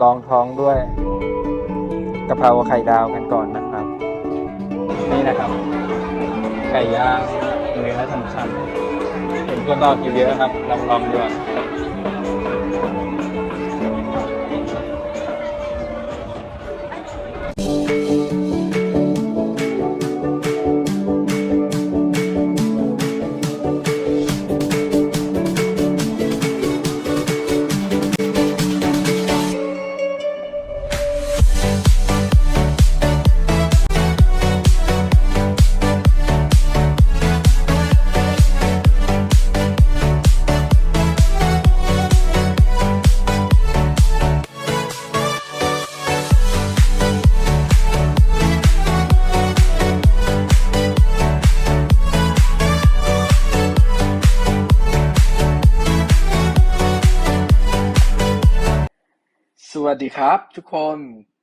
ลองท้องด้วยกะเพราไข่ดาวกันก่อนนะครับ นี่นะครับ ไก่ย่างเนื้อฉ่ำๆเห็นคนรอกินเยอะครับลองลองดู สวัสดีครับทุกคน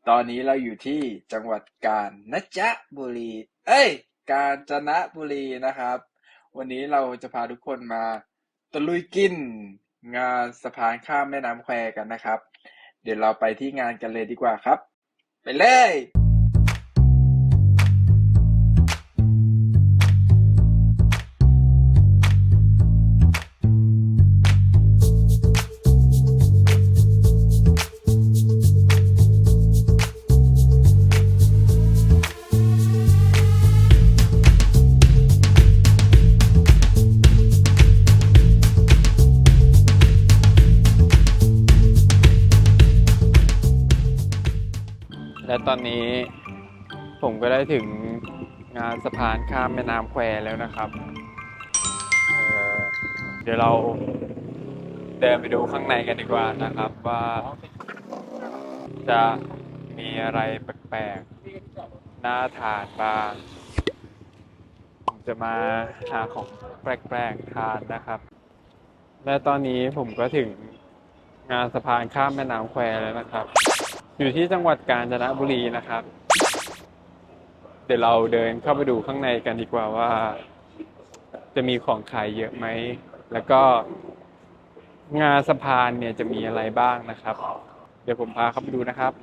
ตอนนี้เราอยู่ที่จังหวัดกาญจนบุรี เอ้ย กาญจนบุรีนะครับ วันนี้เราจะพาทุกคนมาตะลุยกิน งานสะพานข้ามแม่น้ำแควกันนะครับ เดี๋ยวเราไปที่งานกันเลยดีกว่าครับ ไปเลย ก็ได้ถึงงานสะพานข้ามแม่น้ำแควแล้วนะครับเเดี๋ยวเราเดินไปดูข้างในกันดีกว่านะครับว่าจะมีอะไรแปลกๆน่าทานบ้างผมจะมาหาของแปลกๆทานนะครับ และตอนนี้ผมก็ถึงงานสะพานข้ามแม่น้ำแควแล้วนะครับ อยู่ที่จังหวัดกาญจนบุรีนะครับ เดี๋ยวเราเดินเข้าไปดูข้างในกันดีกว่าว่า จะมีของขายเยอะไหม แล้วก็งานสะพานเนี่ยจะมีอะไรบ้างนะครับ เดี๋ยวผมพาเข้าไปดูนะครับ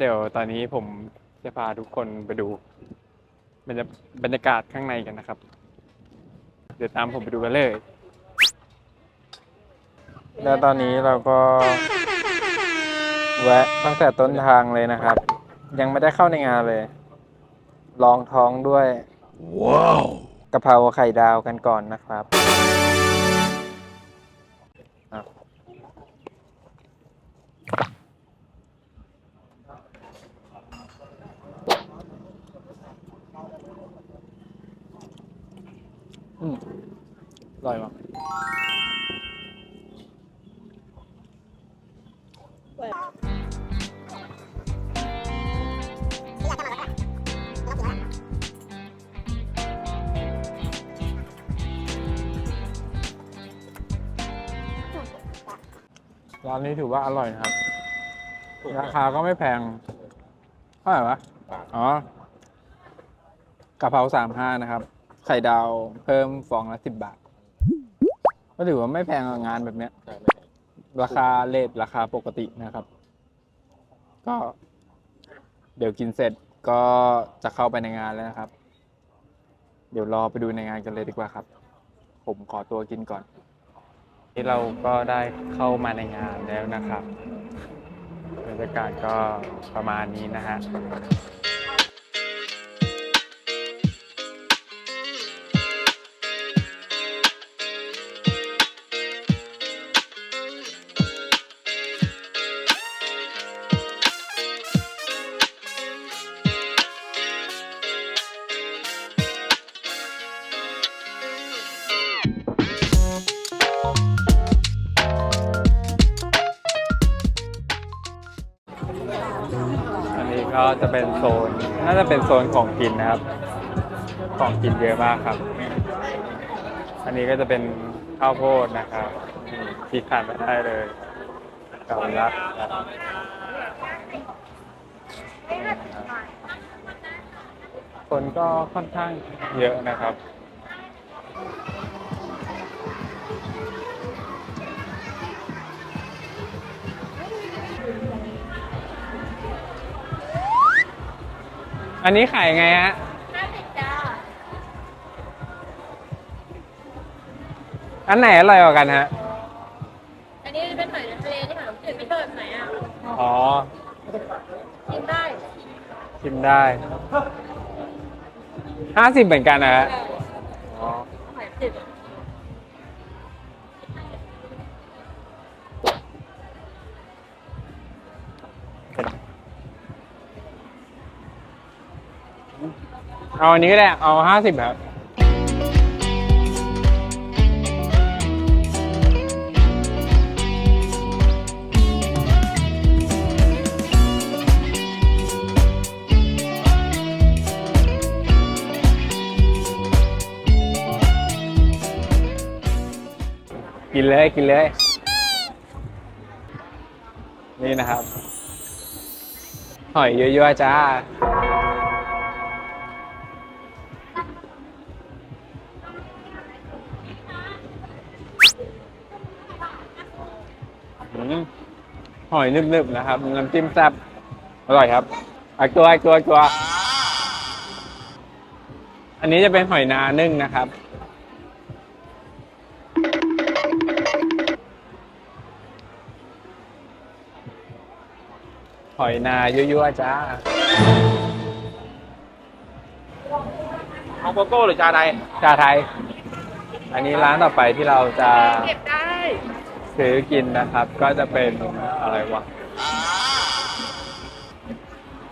เดี๋ยวตอนนี้ผมจะพาทุกคนไปดูบรรยาบรรยากาศข้างในกันนะครับ เดี๋ยวตามผมไปดูกันเลย แล้วตอนนี้เราก็แวะตั้งแต่ต้นทางเลยนะครับ ยังไม่ได้เข้าในงานเลย ลองท้องด้วย ว้าวกะเพราไข่ดาวกันก่อนนะครับอะ อืมอ ร่อยมากร้านนี้ถือว่าอร่อยนะครับ ราคาก็ไม่แพงเท่าไหร่วะ อ๋อกะเพราสามห้านะครับ ไข่ดาวเพิ่มฟองละสิบบาท ก็ถือว่าไม่แพงงานแบบเนี้ยราคาเลทราคาปกตินะครับ ก็ เดี๋ยวกินเสร็จก็จะเข้าไปในงานแล้วนะครับ เดี๋ยวรอไปดูในงานกันเลยดีกว่าครับ ผมขอตัวกินก่อน ที่เราก็ได้เข้ามาในงานแล้วนะครับบรรยากาศก็ประมาณนี้นะฮะ จะเป็นโซน น่าจะเป็นโซนของกินนะครับ ของกินเยอะมากครับ อันนี้ก็จะเป็นข้าวโพดนะครับที่ขาดไม่ได้เลยกับรักคนก็ค่อนข้างเยอะนะครับ อันนี้ขายไงฮะห้าสิบจ้าอันไหนอร่อยกว่ากันฮะ อันนี้เป็นหอยทะเลที่หาจืดไม่เทิดไหนอะอ๋อ กินได้ชิมได้ ห้าสิบเหมือนกันนะฮะอ๋อ หอยจืด เอาอันนี้ก็ได้ เอาห้าสิบครับ กินเลยกินเลย นี่นะครับ หอยเยอะๆจ้า หอยนึบๆนะครับน้ำจิ้มแซ่บอร่อยครับอีกตัวอีกตัวอีกตัว อันนี้จะเป็นหอยนานึ่งนะครับ หอยนายั่วๆจ้าเอาโกโก้หรือชาไทยชาไทย อันนี้ร้านต่อไปที่เราจะเก็บได้ ซื้อกินนะครับ ก็จะเป็นอะไรวะ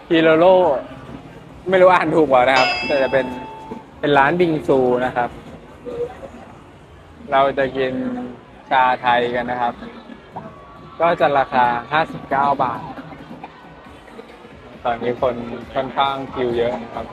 ฮิโรโร่ไม่รู้อ่านถูกเปล่านะครับ แต่จะเป็นเป็นร้านบิงซูนะครับ เราจะกินชาไทยกันนะครับ ก็จะราคา 59 บาท ตอนนี้คนค่อนข้างคิวเยอะนะครับ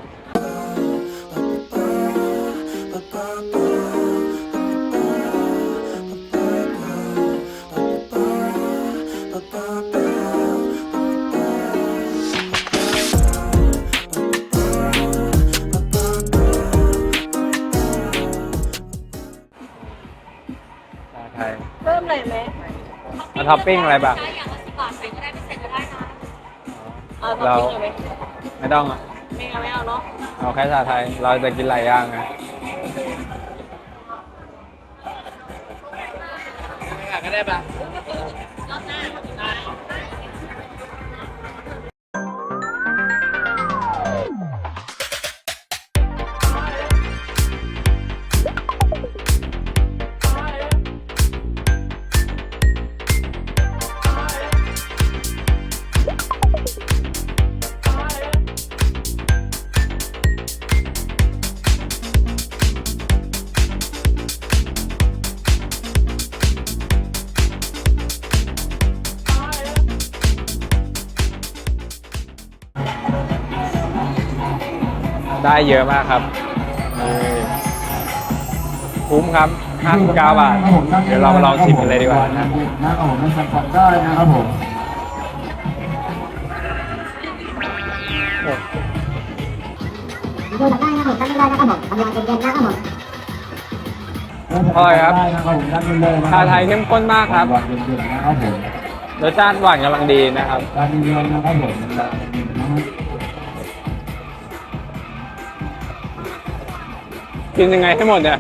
ท็อปปิ้งอะไรบ้างได้อย่างละสิบบาทใส่ก็ได้ไม่ใส่ก็ได้นะเอาท็อปเราปิ้งเลยไหมไม่ต้องอะไม่เอาไม่เอาเนาะเอาแค่ชาไทย เราจะกินหลายอย่างนะก็ได้ปะรอบหน้า ได้ได้เยอะมากครับนี่คุ้มครับ59บาท เดี๋ยวเรามาลองชิมกันเลยดีกว่านะนะครับผมมันสั่งก่อนได้นะครับผมดูได้นะครับผมตั้งได้นะครับผมทำงานเย็นๆนะครับผมอร่อยครับได้นะครับผมด้านบนเลยนะชาไทยเข้มข้นมากครับหวานเย็นๆนะครับผมรสชาติหวานกำลังดีนะครับ กินยังไงให้หมดเนี่ย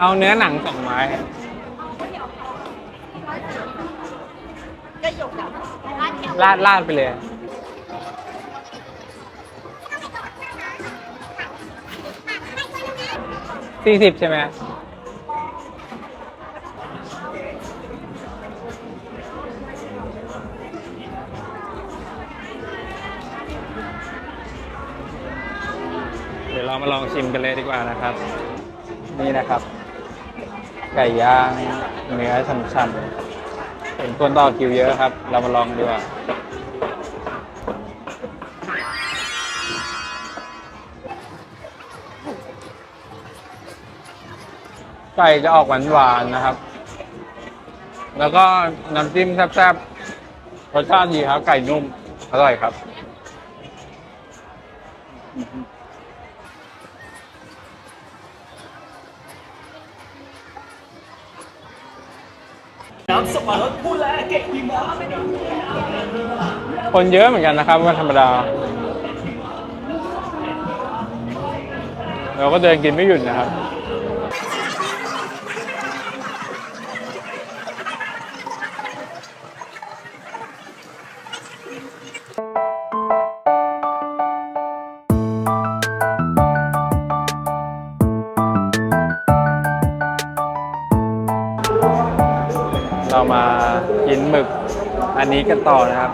เอาเนื้อหนังสองไม้ ลาดลาดไปเลย สี่สิบใช่ไหมเดี๋ยวเรามาลองชิมกันเลยดีกว่านะครับ นี่นะครับ ไก่ย่างเนื้อฉ่ำๆ คนต่อคิวเยอะครับ เรามาลองดีกว่าไก่จะออกหวานๆนะครับ แล้วก็น้ำจิ้มแซ่บๆ รสชาติดีครับ ไก่นุ่ม อร่อยครับ คนเยอะเหมือนกันนะครับวันธรรมดา เราก็เดินกินไม่หยุดนะครับ หมึกอันนี้กันต่อนะครับ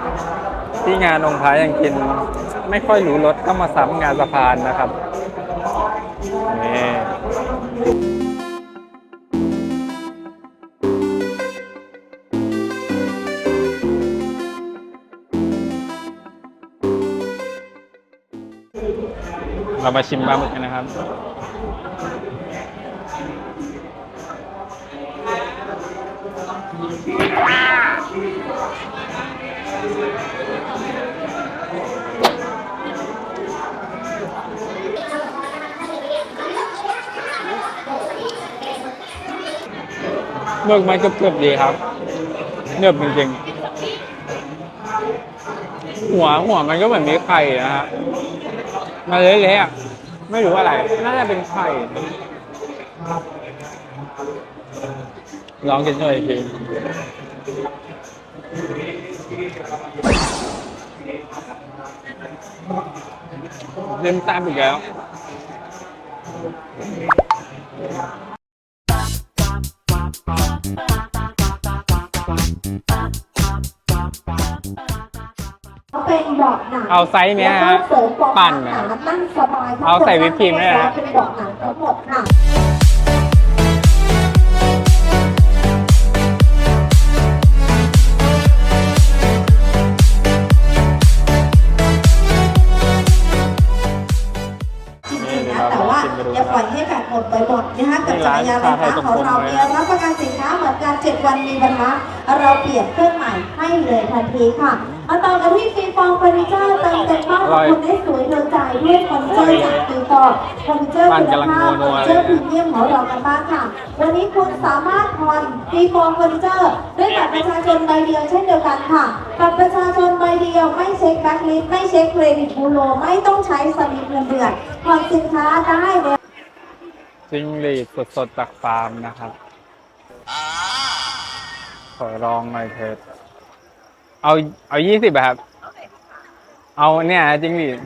ที่งานองค์พระยังกิน ไม่ค่อยรู้รสก็มาซ้ำงานสะพานนะครับนี่เรามาชิมปลาหมึกกันนะครับ เมือกมันเกือบๆดีครับเนืบจริงๆ หัวหัวมันก็เหมือนมีไข่นะฮะมาเละๆอะไม่รู้อะไร น่าจะเป็นไข่ลองกินหน่อยอีกทีเล่มตามอีกแล้ว เป็นเบาะหนังเอาไซส์เนี้ยฮะแล้วก็เสริมเบาะปั่นหนะนังนั่งสบายเอาใส่วิปครีมด้วยนะ เป็นเบาะหนังทั้งหมดค่ะ นะคะกับจักรยานไฟฟ้าของเราเนี่ยรับประกันสินค้าเหมือนกัน7วันมีวันละเราเปลี่ยนเครื่องใหม่ให้เลยทันทีค่ะมาต่อกันที่ฟรีฟองเฟอร์นิเจอร์เติมเต็มบ้านของคุณได้สวยเดินใจด้วยเฟอร์นิเจอร์จากฟรีฟองเฟอร์นิเจอร์คุณภาพเฟอร์นิเจอร์พรีเมียมของเรากันบ้างค่ะ วันนี้คุณสามารถผ่อนฟรีฟองเฟอร์นิเจอร์ด้วยบัตรประชาชนใบเดียวเช่นเดียวกันค่ะบัตรประชาชนใบเดียวไม่เช็คแบ็คลิสต์ไม่เช็คเครดิตบูโรไม่ต้องใช้สลิปเงินเดือนผ่อนสินค้าได้เลย จิ้งหรีดสดๆจากฟาร์มนะครับ ขอลองหน่อยเถิดเอาเอายี่สิบครับ เอาเนี่ยจิ้งหรีด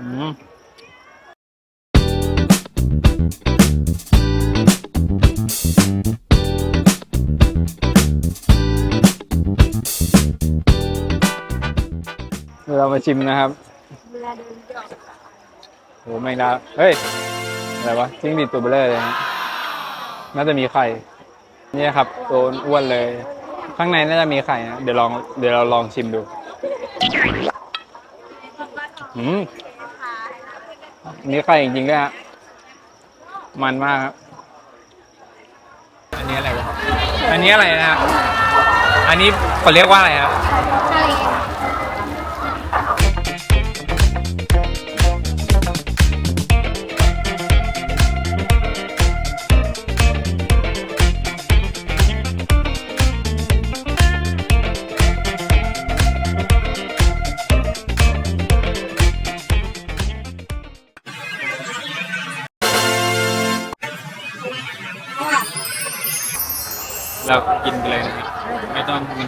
อืมเดี๋ยวเรามาชิมนะครับ โหแมงดาเฮ้ย อะไรวะจิ้งหรีดตัวเบลเลอร์เลยนะน่าจะมีไข่ เนี่ยครับตัวอ้วนเลย ข้างในน่าจะมีไข่นะ เดี๋ยวลอง เดี๋ยวเราลองชิมดู อืมมีไข่จริงๆด้วยฮะ มันมากครับ อันนี้อะไรวะ อันนี้อะไรนะครับอันนี้เขาเรียกว่าอะไรครับ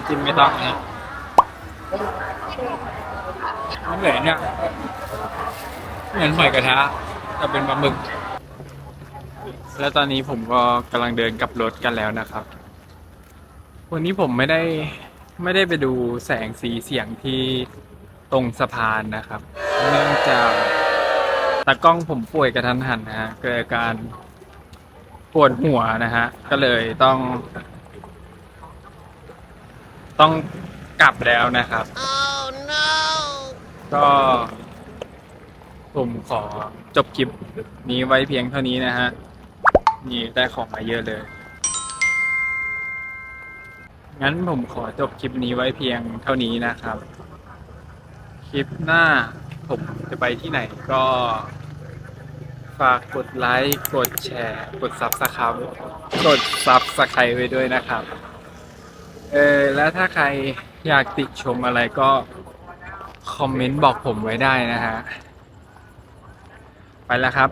จิ้มไม่ต้องนะมันเหมือนเนี่ยเหมือนหอยกระทะแต่เป็นปลาหมึก แล้วตอนนี้ผมก็กำลังเดินกลับรถกันแล้วนะครับ วันนี้ผมไม่ได้ไม่ได้ไปดูแสงสีเสียงที่ตรงสะพานนะครับ เนื่องจากตากล้องผมป่วยกระทันหันนะฮะเกิดการปวดหัวนะฮะ ก็เลยต้อง ต้องกลับแล้วนะครับก็ ผมขอจบคลิปนี้ไว้เพียงเท่านี้นะฮะ นี่ได้ของมาเยอะเลย งั้นผมขอจบคลิปนี้ไว้เพียงเท่านี้นะครับ คลิปหน้าผมจะไปที่ไหนก็ ฝากกดไลค์ กดแชร์ กดซับสไครต์กดซับสไครต์ไว้ด้วยนะครับ เออแล้วถ้าใครอยากติชมอะไรก็ คอมเมนต์บอกผมไว้ได้นะฮะ ไปแล้วครับ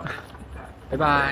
บ๊ายบาย